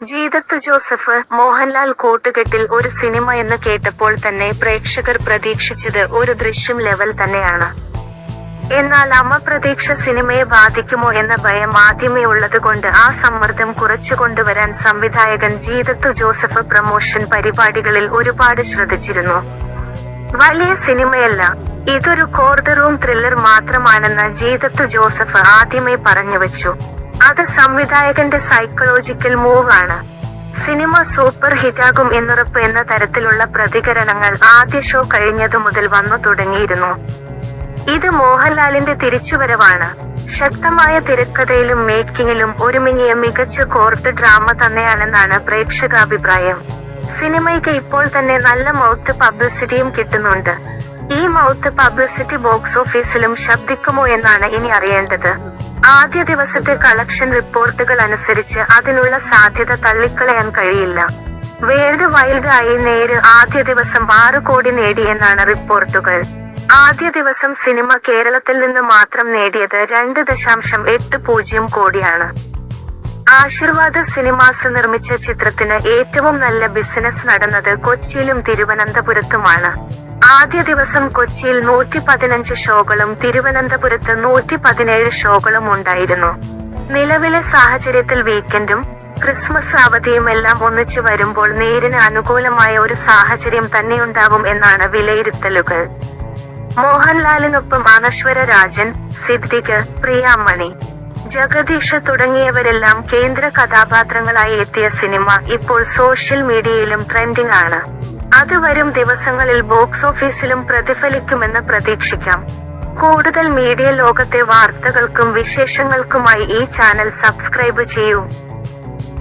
ജീതത്ത് Joseph Mohanlal കൂട്ടുകെട്ടിൽ ഒരു cinema എന്ന് കേട്ടപ്പോൾ തന്നെ പ്രേക്ഷകർ പ്രതീക്ഷിച്ചത് ഒരു ദൃശ്യം ലെവൽ തന്നെയാണ്. എന്നാൽ അമപ്രതീക്ഷ സിനിമയെ ബാധിക്കുമോ എന്ന ഭയം ആദ്യമേ ഉള്ളതുകൊണ്ട് ആ സമ്മർദ്ദം കുറച്ചു കൊണ്ടുവരാൻ സംവിധായകൻ ജീതത്ത് ജോസഫ് പ്രമോഷൻ പരിപാടികളിൽ ഒരുപാട് ശ്രദ്ധിച്ചിരുന്നു. വലിയ സിനിമയല്ല ഇതൊരു കോർഡ് റൂം ത്രില്ലർ മാത്രമാണെന്ന് ജീതത്ത് ജോസഫ് ആദ്യമേ പറഞ്ഞു വെച്ചു. അത് സംവിധായകന്റെ സൈക്കോളജിക്കൽ മൂവ് ആണ്. സിനിമ സൂപ്പർ ഹിറ്റാകും എന്നുറപ്പ് എന്ന തരത്തിലുള്ള പ്രതികരണങ്ങൾ ആദ്യ ഷോ കഴിഞ്ഞതു മുതൽ വന്നു തുടങ്ങിയിരുന്നു. ഇത് മോഹൻലാലിന്റെ തിരിച്ചുവരവാണ്. ശക്തമായ തിരക്കഥയിലും മേക്കിങ്ങിലും ഒരുമിങ്ങിയ മികച്ച കോർട്ട് ഡ്രാമ തന്നെയാണെന്നാണ് പ്രേക്ഷകാഭിപ്രായം. സിനിമയ്ക്ക് ഇപ്പോൾ തന്നെ നല്ല മൗത്ത് പബ്ലിസിറ്റിയും കിട്ടുന്നുണ്ട്. ഈ മൗത്ത് പബ്ലിസിറ്റി ബോക്സ് ഓഫീസിലും ശബ്ദിക്കുമോ എന്നാണ് ഇനി അറിയേണ്ടത്. ആദ്യ ദിവസത്തെ കളക്ഷൻ റിപ്പോർട്ടുകൾ അനുസരിച്ച് അതിനുള്ള സാധ്യത തള്ളിക്കളയാൻ കഴിയില്ല. വേൾഡ് വൈൽഡ് ആയി നേര് ആദ്യ ദിവസം ആറ് കോടി നേടി എന്നാണ് റിപ്പോർട്ടുകൾ. ആദ്യ ദിവസം സിനിമ കേരളത്തിൽ നിന്ന് മാത്രം നേടിയത് രണ്ട് ദശാംശം എട്ട് പൂജ്യം കോടിയാണ്. ആശീർവാദ സിനിമാസ് നിർമ്മിച്ച ചിത്രത്തിന് ഏറ്റവും നല്ല ബിസിനസ് നടന്നത് കൊച്ചിയിലും തിരുവനന്തപുരത്തുമാണ്. ആദ്യ ദിവസം കൊച്ചിയിൽ നൂറ്റി പതിനഞ്ച് ഷോകളും തിരുവനന്തപുരത്ത് നൂറ്റി പതിനേഴ് ഷോകളും ഉണ്ടായിരുന്നു. നിലവിലെ സാഹചര്യത്തിൽ വീക്കെൻഡും ക്രിസ്മസ് അവധിയും എല്ലാം ഒന്നിച്ചു വരുമ്പോൾ നേരിന് അനുകൂലമായ ഒരു സാഹചര്യം തന്നെയുണ്ടാവും എന്നാണ് വിലയിരുത്തലുകൾ. മോഹൻലാലിനൊപ്പം അനശ്വര രാജൻ സിദ്ദിഖ് പ്രിയാമണി ജഗദീഷ് തുടങ്ങിയവരെല്ലാം കേന്ദ്ര കഥാപാത്രങ്ങളായി എത്തിയ സിനിമ ഇപ്പോൾ സോഷ്യൽ മീഡിയയിലും ട്രെൻഡിംഗ് ആണ്. അത് വരും ദിവസങ്ങളിൽ ബോക്സ് ഓഫീസിലും പ്രതിഫലിക്കുമെന്ന് പ്രതീക്ഷിക്കാം. കൂടുതൽ മീഡിയ ലോകത്തെ വാർത്തകൾക്കും വിശേഷങ്ങൾക്കുമായി ഈ ചാനൽ സബ്സ്ക്രൈബ് ചെയ്യൂ.